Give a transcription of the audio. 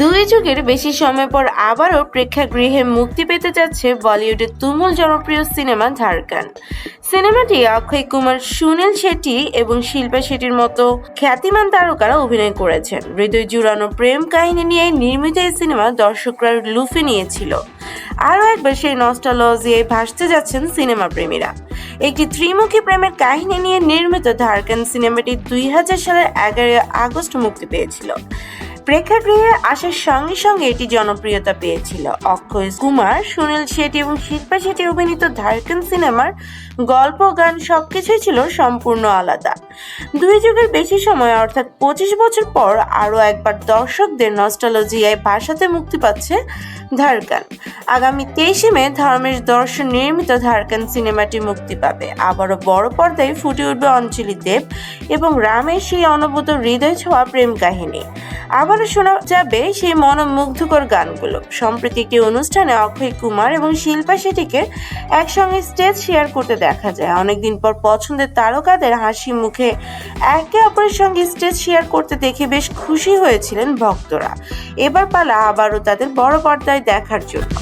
দুই যুগের বেশি সময় পর আবারও প্রেক্ষাগৃহে মুক্তি পেতে যাচ্ছে বলিউডের তুমুল জনপ্রিয় সিনেমা ঝাড়খান সিনেমাটি অক্ষয় কুমার, সুনীল শেঠি এবং শিল্পা শেঠির মতো খ্যাতিমান তারকারা অভিনয় করেছেন। হৃদয় জুড়ানো প্রেম কাহিনী নিয়ে নির্মিত এই সিনেমা দর্শকরা লুফে নিয়েছিল। আরও একবার সেই নস্টালজিয়ায় ভাসতে যাচ্ছেন সিনেমা প্রেমীরা। একটি ত্রিমুখী প্রেমের কাহিনী নিয়ে নির্মিত ধারকান সিনেমাটি দুই সালের এগারোই আগস্ট মুক্তি পেয়েছিল। প্রেক্ষাগৃহে আসার সঙ্গে সঙ্গে এটি জনপ্রিয়তা পেয়েছিল। অক্ষয় কুমার, সুনীল শেট্টি এবং শিল্পা শেট্টি অভিনীত ধারকান সিনেমার গল্প গান সবকিছুই ছিল সম্পূর্ণ আলাদা। দুই যুগের বেশি সময়, অর্থাৎ পঁচিশ বছর পর আরও একবার দর্শকদের নস্টালজিয়ায় ভাষাতে মুক্তি পাচ্ছে ধারকান। আগামী তেইশে মে ধর্মেশ দর্শন নির্মিত ধারকান সিনেমাটি মুক্তি পাবে। আবারও বড় পর্দায় ফুটে উঠবে অঞ্জলি দেব এবং রামের সেই অনুভূত হৃদয় ছোঁয়া প্রেম কাহিনী। আবারও শোনা যাবে সেই মনোমুগ্ধকর গানগুলো। সম্প্রতি একটি অনুষ্ঠানে অক্ষয় কুমার এবং শিল্পা শেঠিকে একসঙ্গে স্টেজ শেয়ার করতে দেখা যায়। অনেকদিন পর পছন্দের তারকাদের হাসি মুখে একে অপরের সঙ্গে স্টেজ শেয়ার করতে দেখে বেশ খুশি হয়েছিলেন ভক্তরা। এবার পালা আবারও তাদের বড় পর্দায় দেখার জন্য।